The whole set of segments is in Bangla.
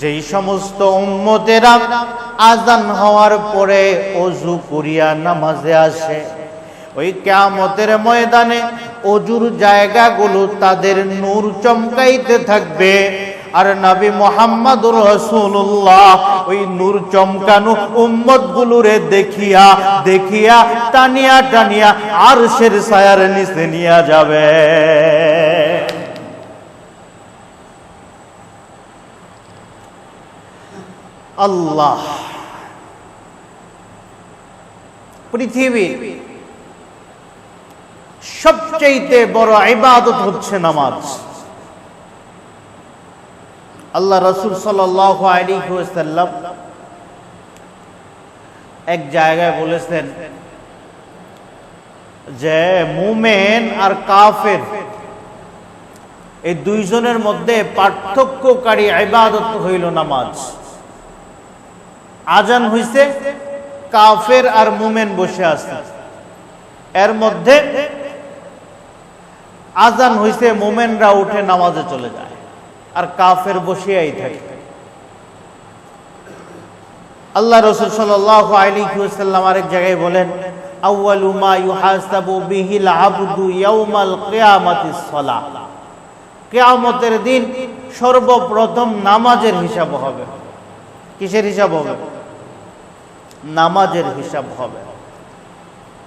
যেই সমস্ত উম্মতেরা আজান হওয়ার পরে অজু করিয়া নামাজে আসে, ওই কেয়ামতের ময়দানে অজুর জায়গাগুলো তাদের নূর চমকাইতে থাকবে। আর নবী মোহাম্মদুর রসুল্লাহ ওই নূর চমকানো উম্মত গুলোরে দেখিয়া দেখিয়া টানিয়া টানিয়া আর সের সায়ার নিচে নিয়ে যাবে। আল্লাহ। পৃথিবীর সবচেয়ে বড় ইবাদত হচ্ছে নামাজ। আল্লাহ রসুল সাল্লাম এক জায়গায় বলেছেন যে মুমেন আর কাফের এই দুইজনের মধ্যে পার্থক্যকারী ইবাদত হইল নামাজ। আজান হইছে, কাফের আর মুমেন বসে আছে। এর মধ্যে আজান হইছে, মোমেনরা উঠে নামাজে চলে যায় আর কাফের বসিয়াই থাকে। আল্লাহ রসুল সাল্লাহ আলিকুসাল্লাম আরেক জায়গায় বলেন কিয়ামতের দিন সর্বপ্রথম নামাজের হিসাব হবে। কিসের হিসাব হবে? নামাজের হিসাব হবে।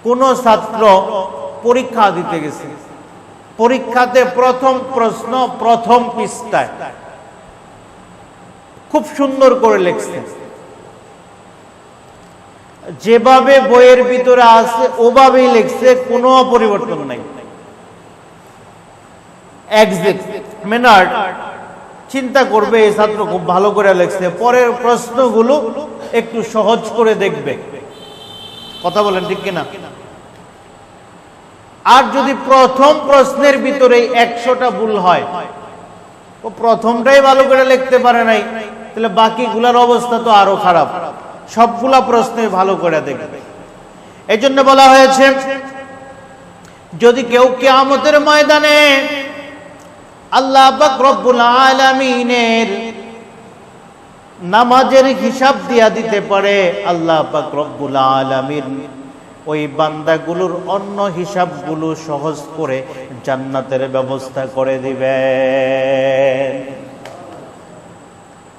কোন ছাত্র পরীক্ষা দিতে গেছে। পরীক্ষাতে প্রথম প্রশ্ন প্রথম পৃষ্ঠায়। খুব সুন্দর করে লিখছে। যেভাবে বইয়ের ভিতরে আছে, ওভাবেই লিখছে, কোনো পরিবর্তন নাই। মেনার্ড চিন্তা করবে, এই ছাত্র খুব ভালো করে লিখছে। পরের প্রশ্নগুলো একটু সহজ করে দেখবে। কথা বলেন ঠিক কিনা? আর যদি প্রথম প্রশ্নের ভিতরে একশোটা ভুল হয়, ও প্রথমটাই ভালো করে লিখতে পারে নাই, তাহলে বাকিগুলার অবস্থা তো আরও খারাপ। সবগুলা প্রশ্নে ভালো করে দেখবে। এই জন্য বলা হয়েছে, যদি কেউ কেয়ামতের ময়দানে আল্লাহ রব্বুল আলমিনের নামাজের হিসাব দিয়া দিতে পারে আল্লাহ রব্বুল আলমিন। ওই বান্দাগুলোর অন্য হিসাবগুলো সহজ করে জান্নাতের ব্যবস্থা করে দিবেন।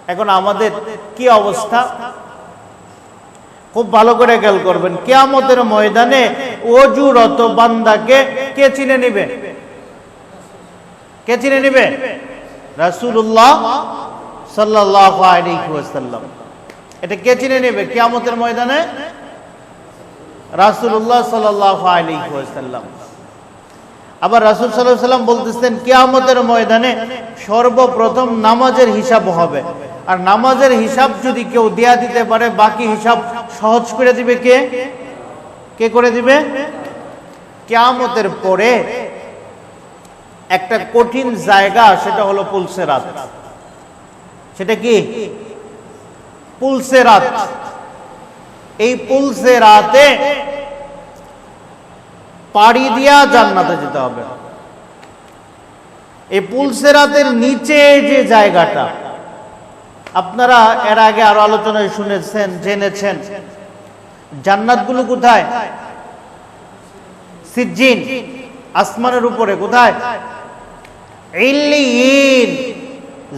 এখন আমাদের কি অবস্থা? খুব ভালো করে খেয়াল করবেন। কেয়ামতের ময়দানে অজুরত বান্দাকে কে চিনে নিবে? কে চিনে নিবে? রাসুল্লাহ সাল্লাহ আলিহাসাল্লাম এটা কে চিনে নেবে? কেয়ামতের ময়দানে? রাসুল্লাহ সাল্লাহ আবার রাসুল সাল্লাম বলতেছেন, কেয়ামতের ময়দানে সর্বপ্রথম নামাজের হিসাব হবে। আর নামাজের হিসাব যদি কেউ দেয়া দিতে পারে, বাকি হিসাব সহজ করে দিবে কে? কে করে দিবে? কেয়ামতের পরে একটা কঠিন জায়গা, সেটা হলো পুলসেরাত সেটা কি? পুলসেরাত এই পুলসেরাতে পাড়ি দিয়া জান্নাতে যেতে হবে। এই পুলসেরাতের নিচে যে জায়গাটা, আপনারা এর আগে আরও আলোচনায় শুনেছেন, জেনেছেন। জান্নাতগুলো কোথায়? সিজ্জিন, আসমানের উপরে কোথায়? ইল্লিয়িন।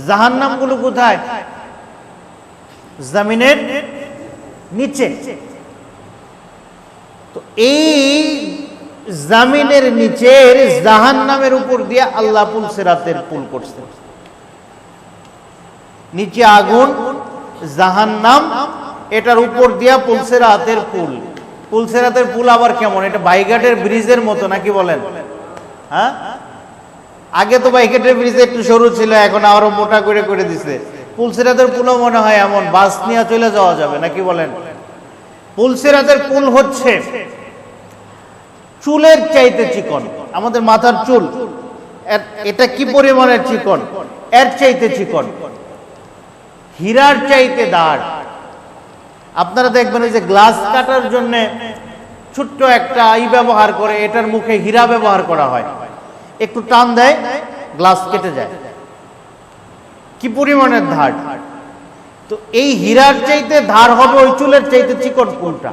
জাহান্নামগুলো কোথায়? জমিনের নিচে। তো এই জামিনের নিচের জাহান্নামের উপর দিয়ে আল্লাহ পুল সেরাতের পুল করছে নিচে আগুন, জাহান্নাম, এটার উপর দিয়া পুল পুল আবার কেমন? এটা বাইঘাটের ব্রিজের মতো নাকি বলেন? হ্যাঁ? আগে তো বাইঘাটের ব্রিজ একটু সরু ছিল, এখন আরও মোটা করে করে দিছে। পুলসেরাতের পুলও মনে হয় এমন, বাস নিয়ে চলে যাওয়া যাবে, নাকি বলেন? পুলসেরাতের পুল হচ্ছে চুলের চাইতে চিকন, আমাদের মাথার চুল এটা কি পরিমাণের চিকন? এর চাইতে চিকন, হীরার চাইতে দাঁড়। আপনারা দেখবেন এই যে গ্লাস কাটার জন্য ছোট্ট একটা ই ব্যবহার করে, এটার মুখে হীরা ব্যবহার করা হয়। একটু টান দেয় গ্লাস কেটে যায়। কি পরিমাণের ধার? তো এই হীরার চাইতে ধার হবে ওই চুলের চাইতে চিকন কোনটা?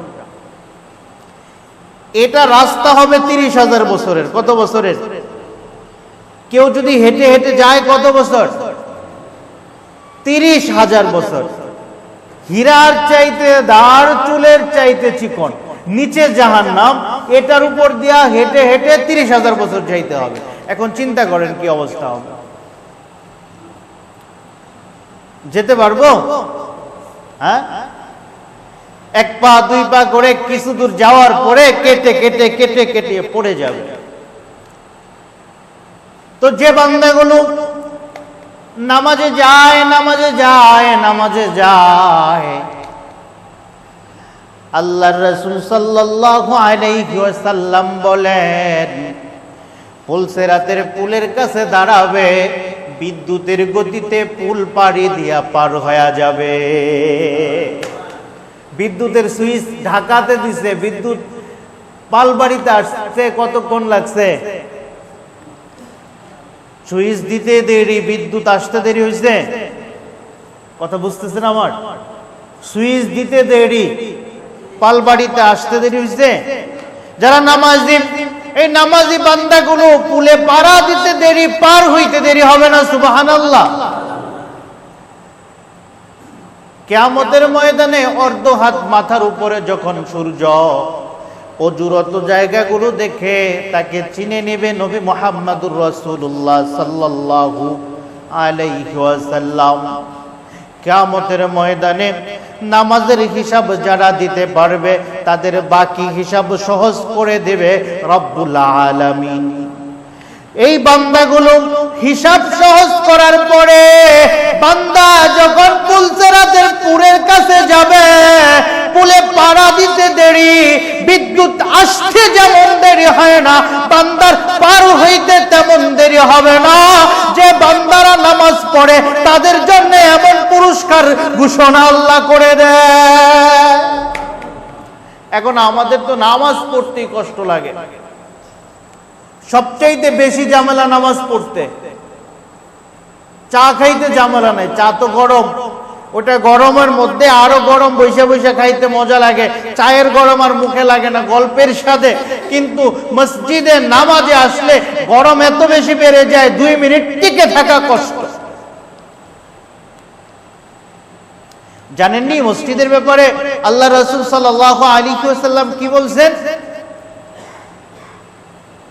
এটা রাস্তা হবে তিরিশ হাজার বছরের। কত বছরের? কেউ যদি হেঁটে হেঁটে যায় কত বছর? তিরিশ হাজার বছর। হীরার চাইতে দাঁড় চুলের চাইতে চিকন। নিচে জাহান নাম এটার উপর দিয়া হেঁটে হেঁটে তিরিশ হাজার বছর যাইতে হবে। এখন চিন্তা করেন কি অবস্থা হবে। যেতে পারব? হ্যাঁ? এক পা, দুই পা করে কিছু দূর যাওয়ার পরে কেটে কেটে কেটে কেটে পড়ে যাবে। তো যে বান্দাগুলো নামাজে যায় নামাজে যায় নামাজে যায় আল্লাহ রসুল সাল্লাল্লাহু আলাইহি ওয়াসাল্লাম বলেন পুলসেরাতের পুলের কাছে দাঁড়াবে, বিদ্যুতের গতিতে পুল পাড়ি দিয়া পার হয়ে যাবে। বিদ্যুতের সুইচ ঢাকাতে দিছে, বিদ্যুৎ পালবাড়িতে আসতে কতক্ষণ লাগছে? সুইচ দিতে দেরি, বিদ্যুৎ আসতে দেরি হয়েছে কথা বুঝতেছেন আমার? সুইচ দিতে দেরি পালবাড়িতে আসতে দেরি হয়েছে যারা নামাজ দিন এই নামাজি বান্দাগুলো পুলে পাড়া দিতে দেরি, পার হইতে দেরি হবে না সুবাহান আল্লাহ কেয়ামতের ময়দানে অর্ধ হাত মাথার উপরে যখন সূর্য, অজুরত জায়গাগুলো দেখে তাকে চিনে নেবে নবী মোহাম্মদুর রসুল্লাহ সাল্লাল্লাহু আলাইহি ওয়াসাল্লাম। কেয়ামতের ময়দানে নামাজের হিসাব যারা দিতে পারবে তাদের বাকি হিসাব সহজ করে দেবে রব্বুল আলামিন। এই বান্দাগুলো হিসাব সহজ করার পরে বান্দা যখন পুলসেরাতের পুরের কাছে যাবে, পুলে পাড়া দিতে দেরি, বিদ্যুৎ আসতে যেমন দেরি হয় না, বান্দার পার হইতে তেমন দেরি হবে না। যে বান্দারা নামাজ পড়ে, তাদের জন্য এমন পুরস্কার ঘোষণা আল্লাহ করে দেয়। এখন আমাদের তো নামাজ পড়তেই কষ্ট লাগে। সবচাইতে বেশি জামেলা নামাজ পড়তে। চা খাইতে জামেলা নাই, চা তো গরম। ওটা গরমের মধ্যে আরও গরম বৈশা বৈশা খাইতে মজা লাগে। চায়ের গরম আর মুখে লাগে না, গল্পের সাথে। কিন্তু মসজিদে নামাজে আসলে গরম এত বেশি বেড়ে যায়, দুই মিনিট টিকে থাকা কষ্ট। জানেননি মসজিদের ব্যাপারে আল্লাহ রসুল সাল্লাহ আলী সাল্লাম কি বলছেন?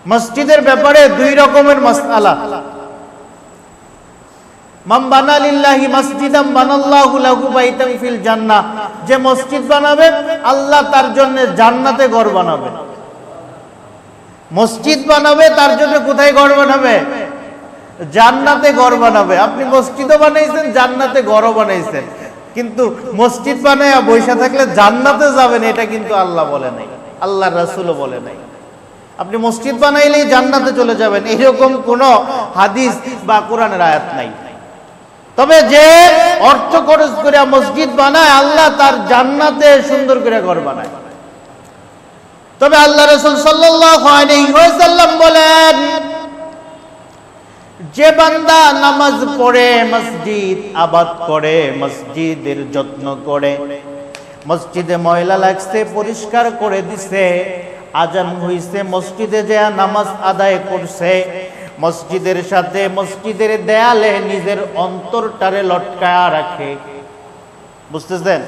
মসজিদের ব্যাপারে দুই রকমের জান্নাহ। যে মসজিদ বানাবে, আল্লাহ তার জন্য জান্নাতে ঘর বানাবে। মসজিদ বানাবে, তার জন্য কোথায় ঘর বানাবে? জান্নাতে ঘর বানাবে। আপনি মসজিদও বানাইছেন, জান্নাতে ঘরও বানাইছেন। কিন্তু মসজিদ বানায় বৈশা থাকলে জান্নাতে যাবেন, এটা কিন্তু আল্লাহ বলে নাই। আল্লাহ রাসূলও বলে নাই। আপনি মসজিদ বানাইলেই জান্নাতে চলে যাবেন, এরকম কোন হাদিস বা কোরআনের আয়াত নাই। তবে যে অর্থ খরচ করে মসজিদ বানায়, আল্লাহ তার জান্নাতে সুন্দর করে ঘর বানায়। তবে আল্লাহ রসুল সাল্লাম বলেন যে বান্দা নামাজ পড়ে, মসজিদ আবাদ করে, মসজিদের যত্ন করে, মসজিদে ময়লা লাগছে, পরিষ্কার করে দিছে, আজান হইছে, মসজিদে যে নামাজ আদায় করছে, মসজিদের সাথে মসজিদের দেয়ালে নিজের অন্তরটারে লটকায়া রাখে। বুঝতেছেন?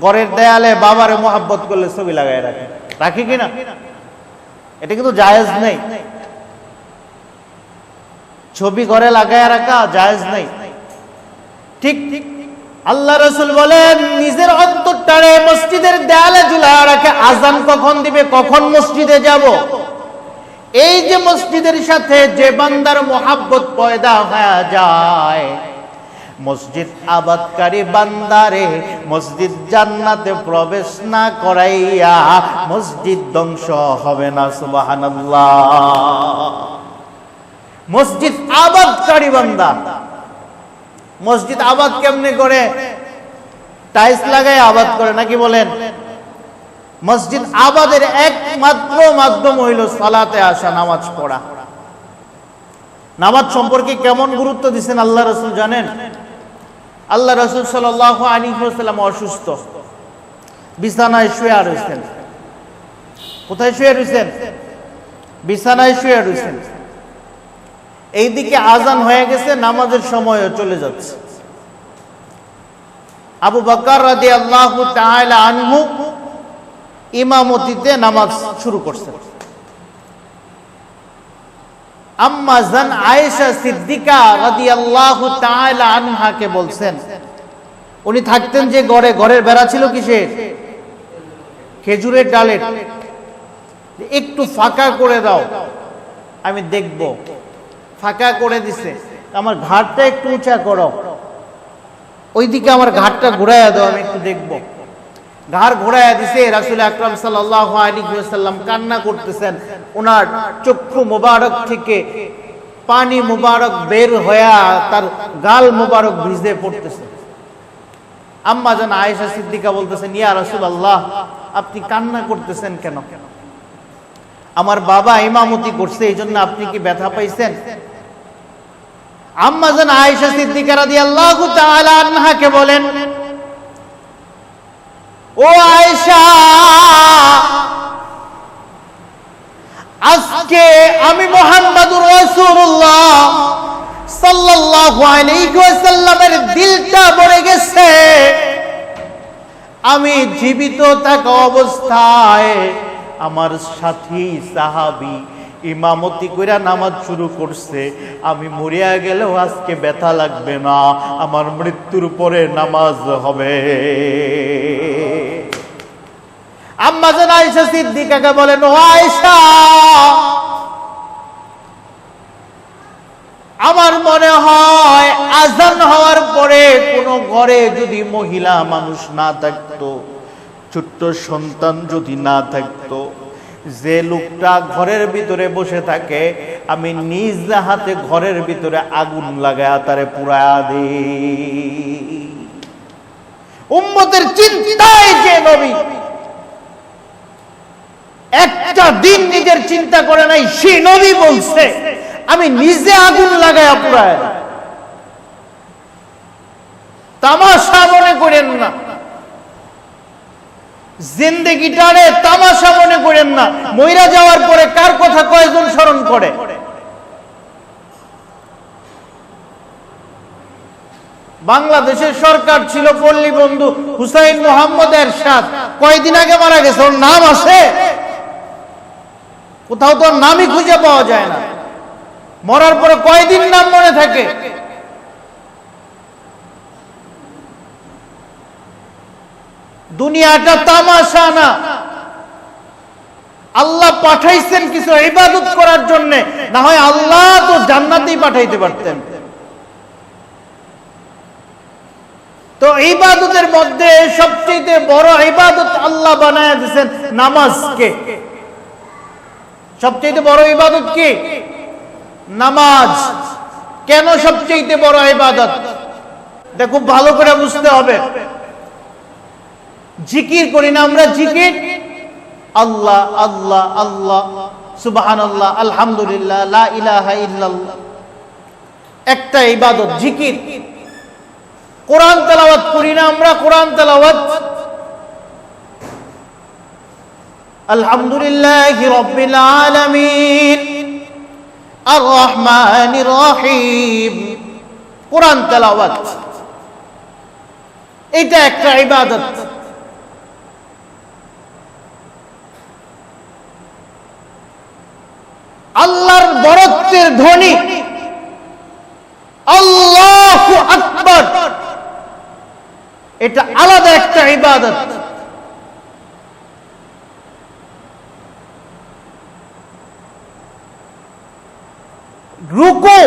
ঘরের দেয়ালে বাবারে মোহাব্বত করলে ছবি লাগায় রাখে। রাখে কিনা এটা কিন্তু জায়েজ নেই। ছবি ঘরে লাগায় রাখা জায়েজ নেই। ঠিক ঠিক আল্লাহ রসুল বলেন, নিজের অন্তরটারে মসজিদের দেয়ালে ঝুলায় রাখে, আজান কখন দিবে, কখন মসজিদে যাব? এই যে মসজিদের সাথে যে বান্দার মোহাব্বত পয়দা হয়ে যায়, মসজিদ আবাদকারী বান্দারে মসজিদ জান্নাতে প্রবেশ না করাইয়া মসজিদ ধ্বংস হবে না, সুবহানাল্লাহ। মসজিদ আবাদকারী বান্দা। মসজিদ আবাদ কেমনে করে? টাইলস লাগায় আবাদ করে, নাকি বলেন? মসজিদ আবাদের একমাত্র মাধ্যম হইল সালাতে আসা, নামাজ পড়া। নামাজ সম্পর্কে কেমন গুরুত্ব দিচ্ছেন আল্লাহ রসুল জানেন? আল্লাহ রসুল সাল আলী সাল্লাম অসুস্থ। বিছানায় শুয়ে রয়েছেন কোথায় শুয়ে রয়েছেন বিছানায় শুয়ে রয়েছেন এইদিকে আজান হয়ে গেছে, নামাজের সময়ও চলে যাচ্ছে। আবু বকর রাদি আল্লাহ আনহু ইমামতিতে নামাজ শুরু করছেন আম্মা জান আয়েশা সিদ্দিকা রাদিয়াল্লাহু তাআলা আনহাকে বলছেন, উনি থাকতেন যে ঘরে ঘরের বেড়া ছিল কিসের? খেজুরের ডালের। একটু ফাঁকা করে দাও, আমি দেখব। ফাঁকা করে দিছে। আমার ঘাটটা একটু উঁচা করো। ওইদিকে আমার ঘাটটা ঘুরাইয়া দাও, আমি একটু দেখব। ঘাড় ঘোরাইয়া দিছে রাসুল আকরাম সাল্লাহ আলী সাল্লাম কান্না করতেছেন। ওনার চক্ষু মোবারক থেকে পানি মুবারক বের হইয়া তার গাল মুবারক ভিজে পড়তেছে। আম্মা যেন আয়েশা সিদ্দিকা বলতেছেন, ইয়া রাসুল আল্লাহ আপনি কান্না করতেছেন কেন কেন? আমার বাবা ইমামতি করছে এই জন্য আপনি কি ব্যথা পাইছেন? আম্মা যেন আয়েশা সিদ্দিকা রাদিয়াল্লাহু তাআলা আনহাকে বলেন, ও আয়েশা, আজকে আমি মোহাম্মদুর রাসূলুল্লাহ সাল্লাল্লাহু আলাইহি ওয়াসাল্লামের দিলটা ভরে গেছে। আমি জীবিত থাকা অবস্থায় আমার সাথী সাহাবী ইমামতি কইরা নামাজ শুরু করছে। আমি মরিয়া গেলেও আজকে ব্যথা লাগবে না, আমার মৃত্যুর পরে নামাজ হবে। আম্মা যেন আয়েশা সিদ্দিকাকে বলেন, ও আয়েশা, আমার মনে হয় আজান হওয়ার পরে কোনো ঘরে যদি মহিলা মানুষ না থাকতো ছোট্ট সন্তান যদি না থাকতো, যে লোকটা ঘরের ভিতরে বসে থাকে, আমি নিজ হাতে ঘরের ভিতরে আগুন লাগায় তারে পুরায়া দিই। উম্মতের চিন্তায় যে নবী, একটা দিন নিজের চিন্তা করে নাই, সে নবী বলছে, আমি নিজে আগুন লাগাই পুরায় তামাশা মনে করেন না। জিন্দেগিটারে তামাশা মনে করেন না। মইরা যাওয়ার পরে কার কথা কয়জন স্মরণ করে? বাংলাদেশের সরকার ছিল পল্লী বন্ধু হুসাইন মোহাম্মদ এরশাদ। কয়দিন আগে মারা গেছে, ওর নাম আছে? কোথাও তো নামই খুঁজে পাওয়া যায় না। মরার পরে কয়দিন নাম মনে থাকে? দুনিয়াটা তামাশা না। আল্লাহ পাঠাইছেন কিছু ইবাদত করার জন্য। না হয় আল্লাহ তো জান্নাতেই পাঠাইতে পারতেন। তো ইবাদতের মধ্যে সবচেয়ে বড় ইবাদত আল্লাহ বানায় দিয়েছেন নামাজকে। সবচেয়ে বড় ইবাদত কি? নামাজ। কেন সবচেয়ে বড় ইবাদত? দেখো ভালো করে বুঝতে হবে। জিকির করি না আমরা জিকির? আল্লাহ আল্লাহ আল্লাহ সুবাহান আল্লাহ আলহামদুলিল্লাহ ইলাহা ইল্লাল্লাহ। একটা ইবাদত, জিকির। কোরআন তেলাওয়াত করি না আমরা, কোরআন তেলাওয়াত। আলহামদুলিল্লাহ রব্বিল আলামিন। আর রহমানির রহিম। কোরআন তেলাওয়াত। এটা একটা ইবাদত। আল্লাহর বরত্বের ধ্বনি। আল্লাহ আকবর। এটা আলাদা একটা ইবাদত। রুকু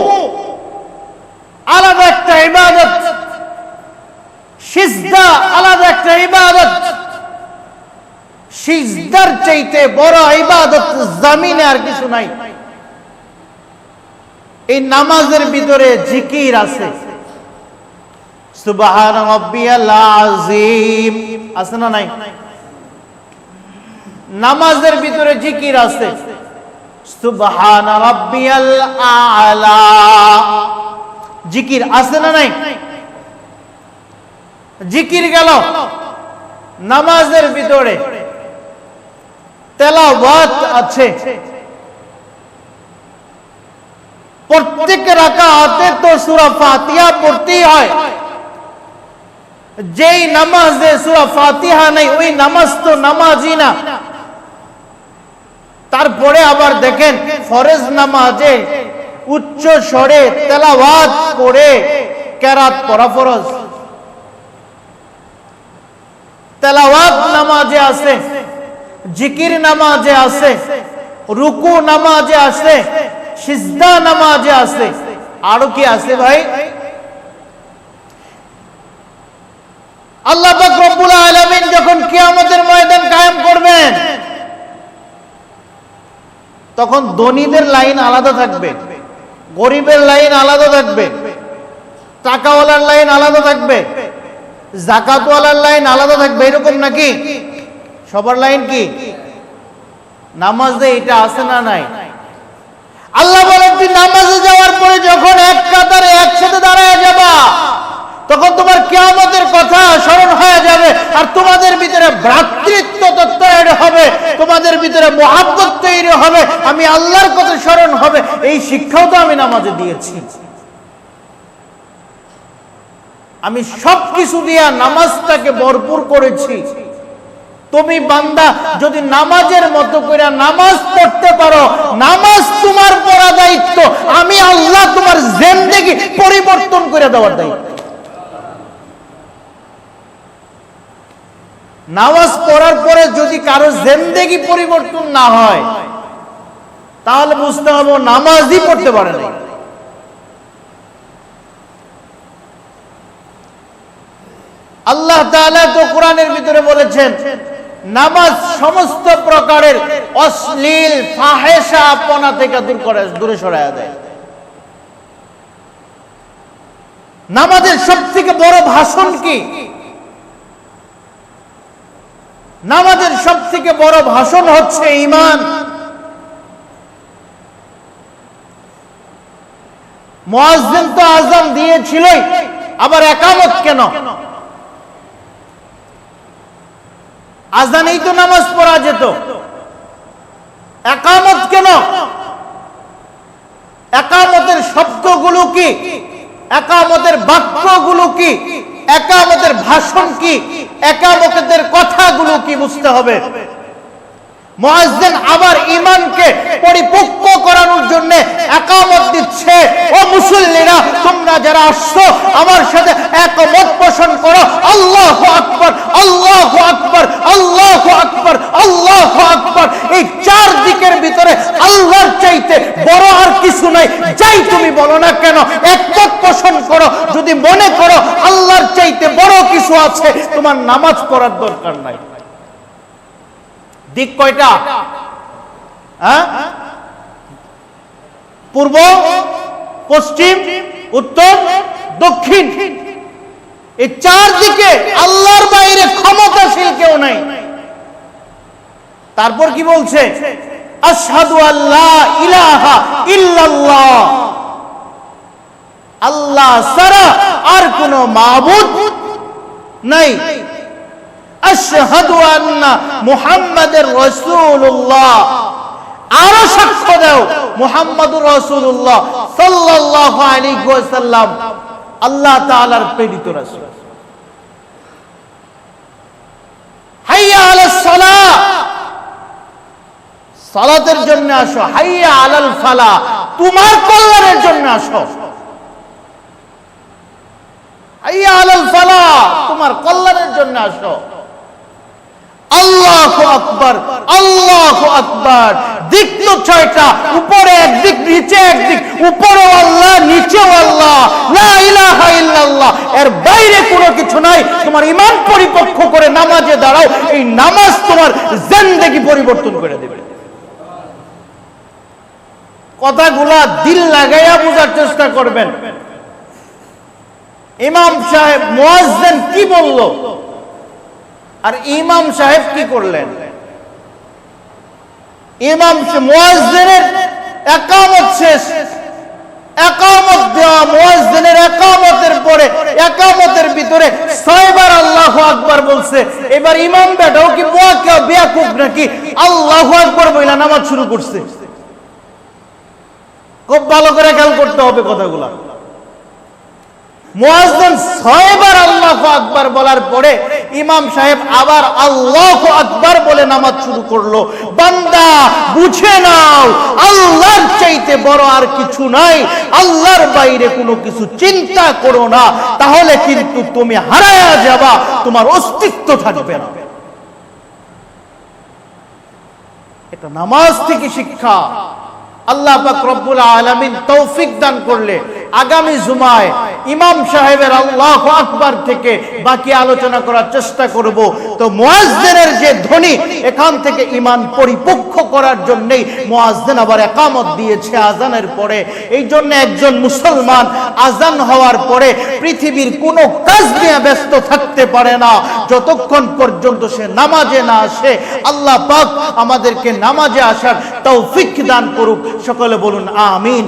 আলাদা একটা ইবাদত। সিজদা আলাদা একটা ইবাদত। সিজদার চাইতে বড় ইবাদত জামিনে আর কিছু নাই। এই নামাজের ভিতরে জিকির আছে। আযীম। আছে না নাই? নামাজের ভিতরে জিকির আছে। সুবহান রাব্বিয়াল আলা। জিকির আছে না নাই? জিকির গেল। নামাজের ভিতরে তেলাওয়াত আছে। প্রত্যেক রাকাতে তো সূরা ফাতিহা পড়তেই হয়। যেই নামাজে সূরা ফাতিহা নেই, ওই নামাজ তো নামাজই না। তারপরে আবার দেখেন ফরজ নামাজে উচ্চ স্বরে তেলাওয়াত করে কেরাত পড়া ফরজ। তেলাওয়াত নামাজে আছে জিকির নামাজে আছে রুকু নামাজে আছে সিজদা নামাজে আছে। আরও কি আছে ভাই? আল্লাহ রব্বুল আলামিন যখন কিয়ামতের ময়দান কায়েম করবেন, তখন ধনীদের লাইন আলাদা থাকবে, গরিবের লাইন আলাদা থাকবে, টাকাওয়ালার লাইন আলাদা থাকবে, জাকাতওয়ালার লাইন আলাদা থাকবে, এরকম নাকি? সবার লাইন কি? নামাজে এটা আছে না নাই? আল্লাহ বলেন তুই নামাজে যাওয়ার পরে যখন এক কাতারে একসাথে দাঁড়ায় যাবা, তখন তোমার কেয়ামতের কথা স্মরণ হয়ে যাবে আর তোমাদের ভিতরে ভ্রাতৃত্ব তৈরি হবে, তোমাদের ভিতরে মহাব্বত তৈরি হবে, আমি আল্লাহর কথা স্মরণ হবে। এই শিক্ষাও তো আমি নামাজে দিয়েছি। আমি সব কিছু দিয়া নামাজটাকে ভরপুর করেছি। তুমি বান্দা, যদি নামাজের মতো করে নামাজ পড়তে পারো, নামাজ তোমার পড়া দায়িত্ব, আমি আল্লাহ তোমার জেন্দেগি পরিবর্তন করে দেওয়ার দায়িত্ব। নামাজ পড়ার পরে যদি কারও জেন্দেগি পরিবর্তন না হয়, তাহলে বুঝতে হবে নামাজই পড়তে পারে না আল্লাহ তো কোরআনের ভিতরে বলেছেন নামাজ সমস্ত প্রকারের অশ্লীল ফাহেসা আপনা থেকে দূর করে, দূরে সরায় দেয়। নামাজের সব থেকে বড় ভাষণ কি? নামাজের সব থেকে বড় ভাষণ হচ্ছে ইমান মুয়াজ্জিন তো আজান দিয়েছিলই, আবার একামত কেন? আজানেই তো নামাজ পড়া যেত। একামত কেন? একামতের শব্দগুলো কি? একামতের বাক্যগুলো কি? একামতের ভাষণ কি? একামতের কথাগুলো কি বুঝতে হবে? মুয়াজ্জিন আবার ইমানকে পরিপক্ক করানোর জন্য একামত দিচ্ছে। ও মুসল্লিরা, তোমরা যারা আসছো, আমার সাথে একমত পোষণ করো। আল্লাহ আকবার, আল্লাহু আকবার আল্লাহু আকবার আল্লাহু আকবার এই চার দিকের ভিতরে আল্লাহর চাইতে বড় আর কিছু নাই। যাই তুমি বলো না কেন একমত পোষণ করো, যদি মনে করো আল্লাহর চাইতে বড় কিছু আছে, তোমার নামাজ পড়ার দরকার নাই। দিক কয়টা? হ্যাঁ? পূর্ব, পশ্চিম, উত্তর, দক্ষিণ। এই চার দিকে আল্লাহর বাইরে ক্ষমতাশীল কেউ নাই। তারপর কি বলছে? আশহাদু আল্লাহ ইলাহা ইল্লাল্লাহ। আল্লাহ ছাড়া আর কোন মাবুদ নাই। আশহাদু আন্না মুহাম্মাদের রাসূলুল্লাহ। আরও সাক্ষ্য দাও, মুহাম্মাদুর রাসূলুল্লাহ সাল্লাল্লাহু আলাইহি ওয়াসাল্লাম। আল্লাহ তাআলার প্রেরিত রাসূল। হাইয়া আলাস সালাহ সালাতের জন্য আসো, হাইয়া আলাল ফালা, তোমার কল্যাণের জন্য আসো। হাইয়া আলাল ফালা, তোমার কল্যাণের জন্য আসো। আল্লাহ আকবর আল্লাহ আকবর। দিক তো ছয়টা, উপরে একদিক নিচে একদিক উপরে আল্লাহ, নিচেও আল্লাহ ইলাহা ইল্লাল্লাহ। এর বাইরে কোনো কিছু নাই, তোমার ইমান পরিপক্ষ করে নামাজে দাঁড়াও, এই নামাজ তোমার জিন্দেগি পরিবর্তন করে দেবে। কথাগুলা দিল লাগাইয়া বোঝার চেষ্টা করবেন। ইমাম সাহেব মুয়াজ্জিন কি বলল? আর ইমাম সাহেব কি করলেন? ইমাম মুয়াজ্জিনের একামত শেষ। একামত দেওয়া মুয়াজ্জিনের একামতের পরে, একামতের ভিতরে ছয়বার আল্লাহ আকবার বলছে, এবার ইমাম বেটাও কি বোয়াকে বেয়াকুব নাকি? আল্লাহ আকবার বইলা নামাজ শুরু করছে। খুব ভালো করে খেয়াল করতে হবে কথাগুলা। মুয়াজ্জিন ছয়বার আল্লাহু আকবার বলার পরে ইমাম সাহেব আবার আল্লাহু আকবার বলে নামাজ শুরু করল। বান্দা, বুঝে নাও, আল্লাহর চাইতে বড় আর কিছু নাই, আল্লাহর বাইরে কোনো কিছু চিন্তা করো না, তাহলে কিন্তু তুমি হারায়া যাবা, তোমার অস্তিত্ব থাকবে না। এটা নামাজ থেকে শিক্ষা। আল্লাহ পাক রব্বুল আলামিন তৌফিক দান করলে আগামী জুমায় ইমাম সাহেবের আল্লাহ আকবার থেকে বাকি আলোচনা করার চেষ্টা করব। তো মুয়াজ্জিনের যে ধ্বনি, এখান থেকে ইমান পরিপক্ষ করার জন্যই মুয়াজ্জিন আবার একামত দিয়েছে আজানের পরে। এই জন্য একজন মুসলমান আজান হওয়ার পরে পৃথিবীর কোনো কাজ নিয়ে ব্যস্ত থাকতে পারে না। যতক্ষণ পর্যন্ত সে নামাজে না আসে, আল্লাহ পাক আমাদেরকে নামাজে আসার তৌফিক দান করুক। সকলে বলুন, আমিন।